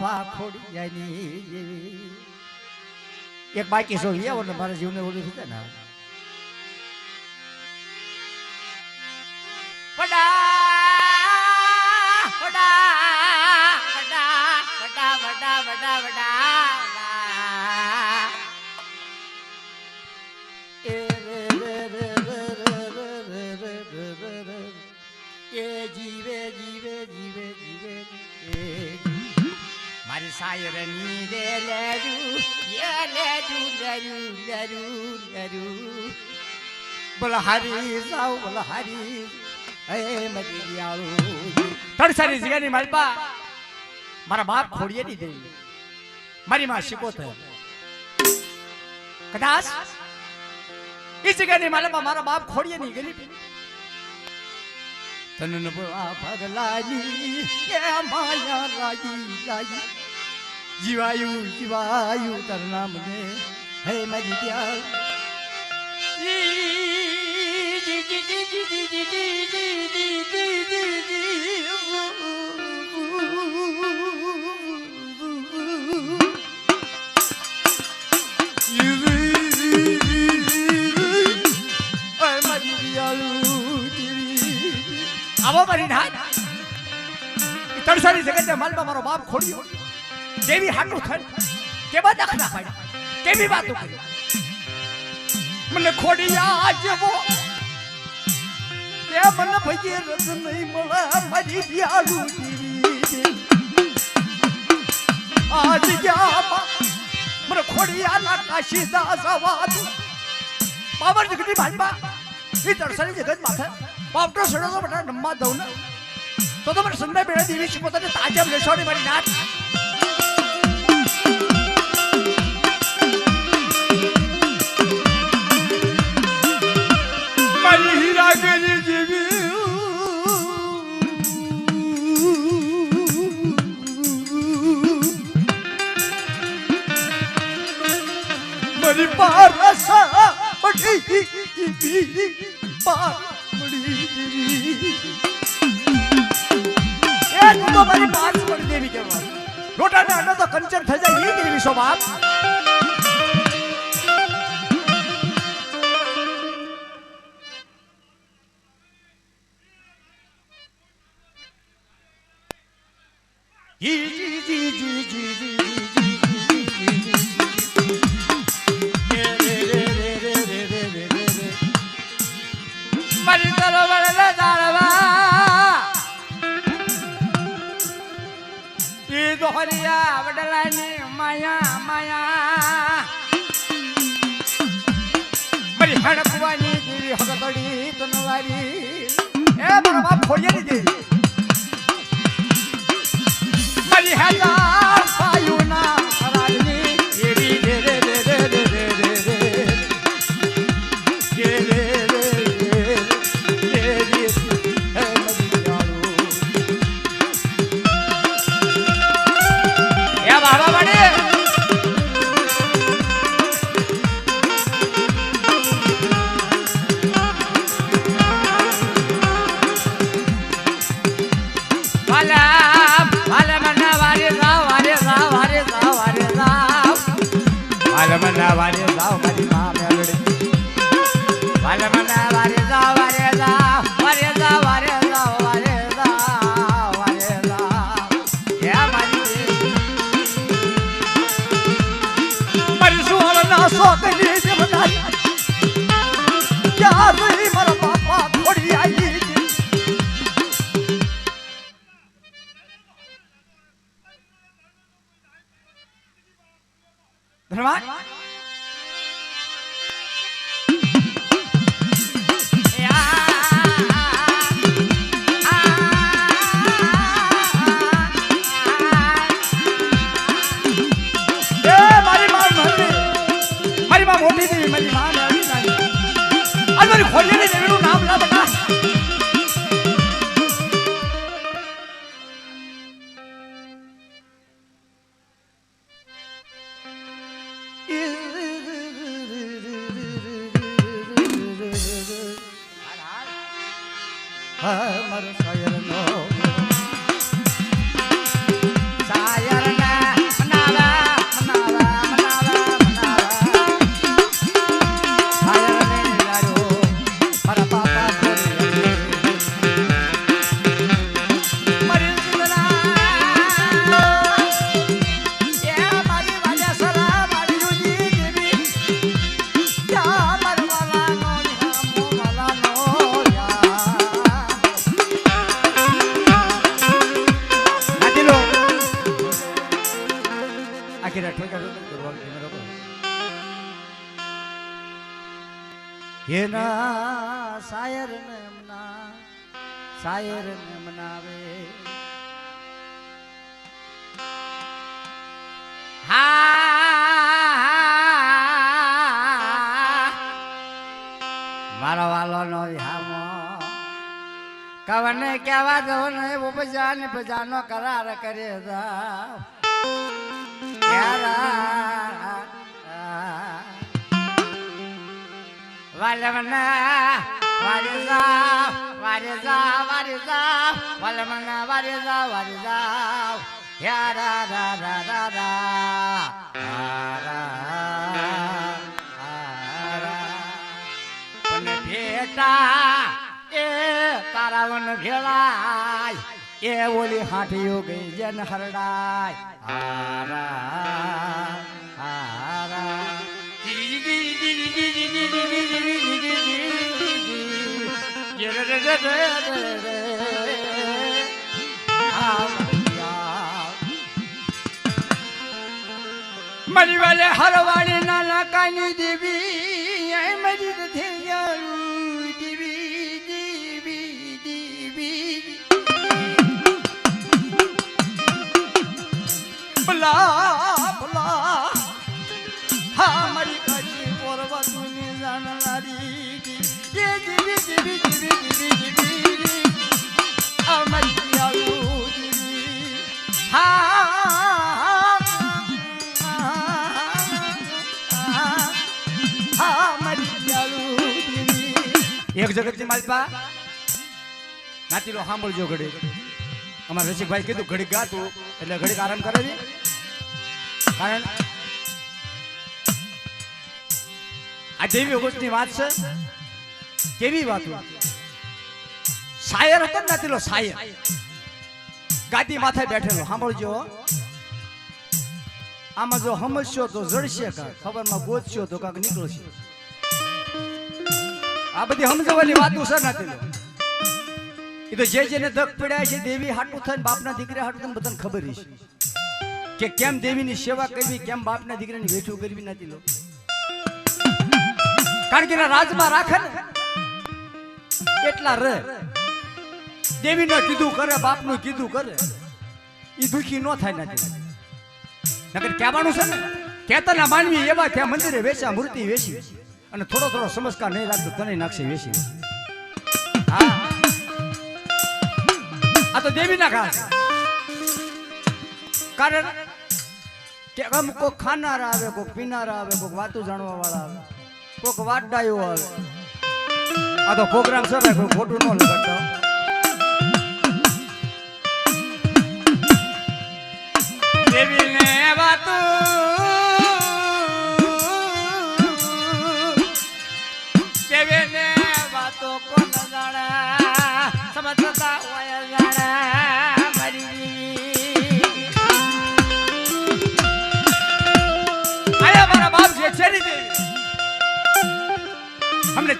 બાપા ખોડિયાની જેવી. એક બાકી સો લેવો ને મારા જીવને ઓલું થતા ને મારી સાયરની રે લેરુ લેરુ લેરુ લેરુ લેરુ બોલ હરી સાવ બોલ હરી હે મરી ગયાળું તડસાની જગ્યાની માલપા મારા બાપ ખોડીએ ની દેવી મારી માં થયો કદાચ એ જગ્યાની માલપા મારા બાપ ખોડીએ ની ગરીબી બળા પગલાની એ માયા લાગી લાગી જીવાયું જીવાયું, તાર નામ ને હે મારી પ્યાર. આવો મારી નાથ તરસાની જગત માલમાં મારો બાપ ખોડ્યો દેવી હાટું થઈ કેવા દાખલા પાડ્યા. કેવી વાતો કરી? મને ખોડિયા જેવો કે મને ભઈએ રસ નહીં મળે, મારી દિયાળુ દેવી આજ ગયા મને ખોડિયા ના કાશી દાસ આવાજ પાવર જગતી ભાજપા એ દર્શની જગત માથે. પાવટો સડો બટા નમ્મા દઉં ને. તો તો મને સંદાય બેડા દેવી છે, પોતાને તાજા લેશો ને મારી નાથ રોટાના અડો તો કંચન થઈ જાય એ દેવી શો બાપ જી જી જી જી જી Valeu, valeu. de. શાયર ને શાયર ને મનાવે. હા. મારો વાલો નો વિહામો. કવને કેવા દો ને ઉપજા ને બજાનો કરાર કરે દા વાલમના વારજા વારજા વારજા વાલમના વારજા વારજા યારા રા રા रा રા પણ ભેટા, એ તારા વન ભેળાય, એ ઓલી હાથીઓ ગઈ જન હરડાય. હારા હારા. મરી વાલે હરવાડી નાના કાની દેવી એ મરી નથી યારું દેવી દેવી દેવી. એક જગતની માલપા નાતીલો સાંભળજો ઘડી અમારા રસિકભાઈ કીધું ઘડીક ગાતું, એટલે ઘડીક આરામ કરાવી કારણ આ દેવી ઓગસ્ટની વાત છે. કેવી વાત શાયર હતો ને નાતીલો શાયર. ગાદી માથે બેઠેલો, સાંભળજો. આમાં જો સમજશો તો જડશે કાંક. ખબરમાં ગોતશો તો કાંક નીકળશે. આ બધી સમજવાની વાતો છે નથી એ તો જે જેને દક પડ્યા છે, દેવી હાટું થાય બાપના દીકરા હાટું થાય બધાને ખબર છે કે કેમ દેવીની સેવા કરવી, કેમ બાપના દીકરાની વેઠું કરવી નથી લો કારણ કે રાજમાં રાખે ને એટલા રે? દેવીને કીધું કરે, બાપનું કીધું કરે. એ દુખી ન થાય નથી નકર કહેવાનું છે ને કેતના માનવી એવા ત્યાં મંદિરે વેચા મૂર્તિ વેચી. અને થોડો થોડો સમસ્કાર નહીં લાગતો તને નાખશે વેચી. આ તો દેવીના ઘાસ. કારણ કે આમ કોક ખાનારા આવે, કોક પીનારા આવે, કોક વાતું જાણવા વાળા આવે, કોક વાડાયો આવે. આ તો પ્રોગ્રામ છે કોઈ ખોટું ન લગાડતા. દેવીને વાતું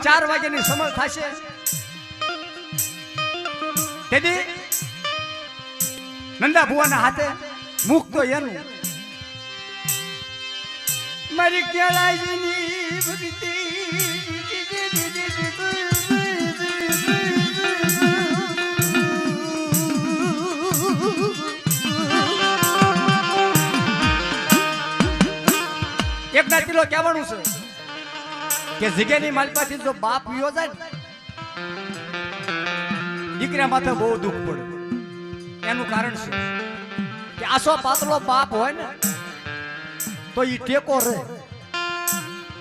ચાર વાગ્યાની સમજ થશે તેથી નંદા ભુવાના હાથે મુખ તો એનું મારી કેળાજીની ભક્તિ એક ના કિલો કહેવાનું છે કે જગ્યાની માલપાથી જો બાપ વિયો જાય દીકરા માથે બહુ દુઃખ પડે. એનું કારણ છે? કે આસો પાતળો બાપ હોય ને, તો ઈ ટેકો રહે.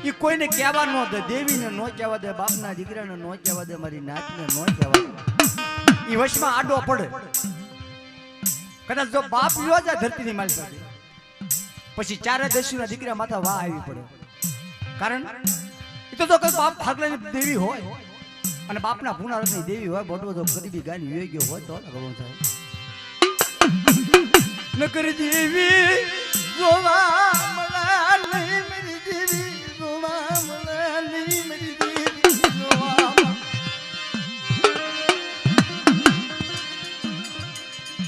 ઈ કોઈને કહેવા ન દે, દેવીને ન કહેવા દે, બાપના દીકરાને ન કહેવા દે, મારી નાતને ન કહેવા દે. એ વશમાં આડો પડે. કદાચ જો બાપ વિયો જાય ધરતીની ની પાસે પછી ચારે દસ્યુના દીકરા માથા વાહ આવી પડે. કારણ એ તો કોઈ બાપ ફાગલાની દેવી હોય, અને બાપના પુનરાવર્તની દેવી હોય બોટવો તો ગરીબી ગાની વહી ગયો હોય તો ભગવાન થાય નકર દેવી જોવા મળાલી મારી મળાલી મારી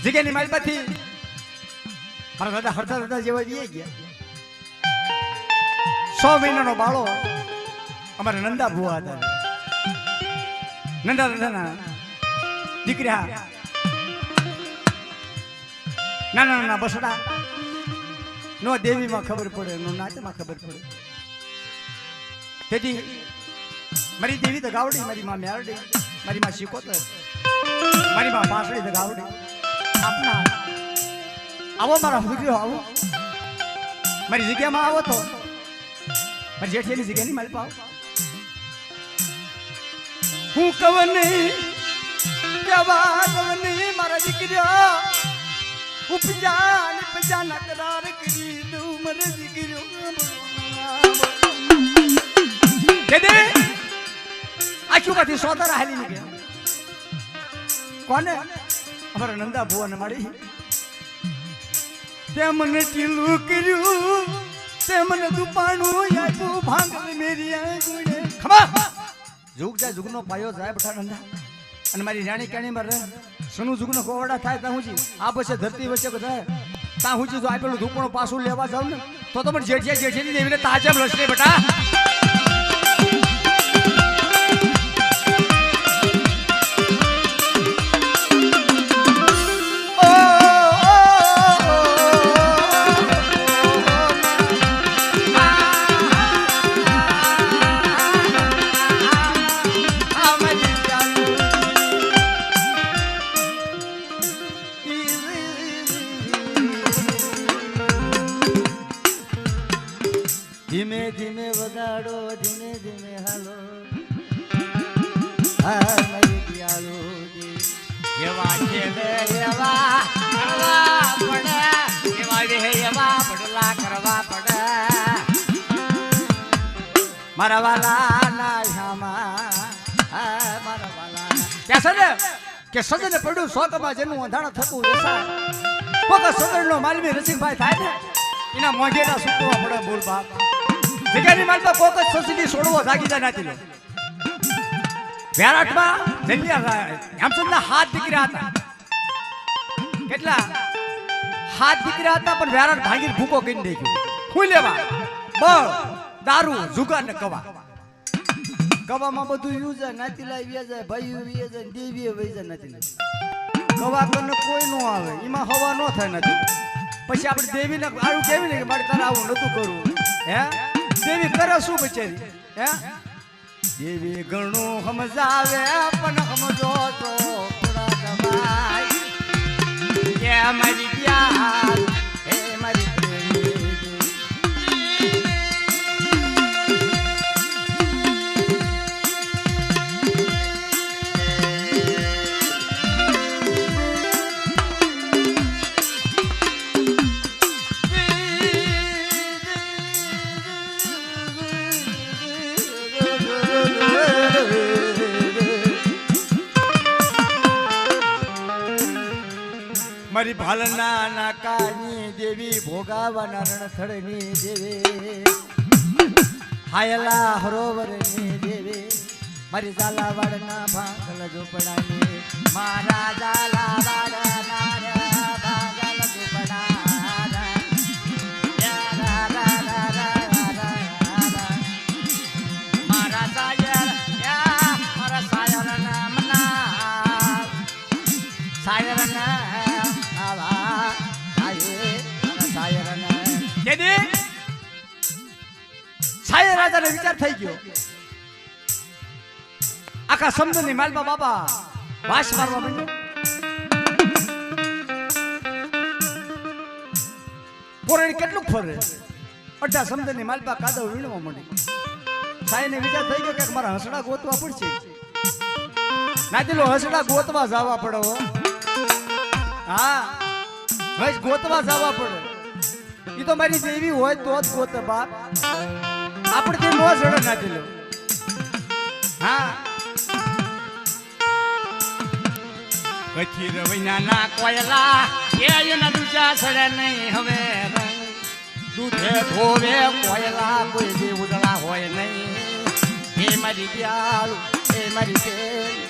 જગ્યાની દાદા હરતા હરતા જેવા જઈએ ગયા. સો મહિનાનો બાળો અમારા નંદા ભુવા હતા. નંદા દાદાના દીકરા. નાના નાના બસડા. નો દેવીમાં ખબર પડે, નો નાચમાં ખબર પડે. તેથી મારી દેવી તો ગાવડી, મારી માં મ્યારડી, મારી માં તો મારી માં પાસળી તો ગાવડી. આપના. આવો મારા હુજ્યો આવો. મારી જગ્યામાં આવો તો. મારી જેઠિયાની જગ્યાની મારી પાવ હું કવ નહીં કવા કવ નહીં મારા દીકરા ઉપજા ને પજા ના કરાર કરી દઉં મારા દીકરો દેદે આખુમાંથી સોતર હાલી નીકળ્યા કોને? અમારા નંદા ભુવન મળી તે મને ટીલું કર્યું તે મને દુપાણું આપ્યું ભાંગલ મેરી આંગુડે ખમા જુગ જાય જુગનો પાયો જાય બઠા નંદા અને મારી રાણી કાણી માં રહે સનુ જુગનો કોવડા થાય ત્યાં હું આ પછી ધરતી વચ્ચે બધા ત્યાં હું જો આપેલું ધૂપણું પાછું લેવા જાવ ને, તો તો મને જેઠિયા જેઠિયાની દેવીને તાજમ લશે બેટા. મારા વાલા ના મારા વાલા ત્યાં ને કે સજને પડ્યું શોકમાં જેનું અંધાણા થતું વેસાય કોક સદરનો માલવી રસિકભાઈ થાય એના મોઢેના સૂકવા પડે બોલ બાપ. જગ્યાની માલમાં કોક જ સસડી છોડવો જાગી જાય નાતી લો વેરાટમાં જલિયા હેમચંદના હાથ દીકરા હતા. કેટલા? હાથ દીકરા હતા, પણ વેરાટ ભાંગીને ભૂકો કરી નાખ્યો. હું લેવા. બળ દારૂ, જુગાર ને કવા કવામાં બધું યુ જાય નાતીલા વ્યા જાય, ભાઈ વ્યા જાય દેવી વહી જાય નાતીલા કવા કરીને કોઈ નો આવે, એમાં હવા નો થાય નથી પછી આપણે દેવીને આવું કેવી ને મારે તારે આવું નતું કરવું? હે? દેવી કરે શું બચારી? હે? દેવી ઘણું સમજાવે, પણ સમજો તો કે મારી પ્યાર ભોગાવાના રણથળની દેવે. હાયલા હરોવરની દેવે. મારી ઝાલાવાડના ભાંગલ ઝૂંપડાની. મારા ઝાલાવાડના સાયર રાજાને વિચાર થઈ ગયો આખા સમુદ્રની માલમાં બાબા વાસ મારવા માંડ્યો પોરાણી કેટલું ફરે અડધા સમુદ્રની માલપા કાદવ વીણવા માંડી સાયને વિચાર થઈ ગયો કે મારા હસડા ગોતવા પડશે નાદીલો હસડા ગોતવા જવા પડો હો ભાઈ ગોતવા જવા પડે એ તો મારી જેવી હોય તો જ ગોતે આપણે તે નો જડે નાચેલો હા. કચી રવૈના ના કોયલા એ એના દુજા સડે નહીં હવે. દૂધે ધોવે કોયલા કોઈ જે ઉદળા હોય નહીં. એ મારી પ્યાલું એ મારી ઈ,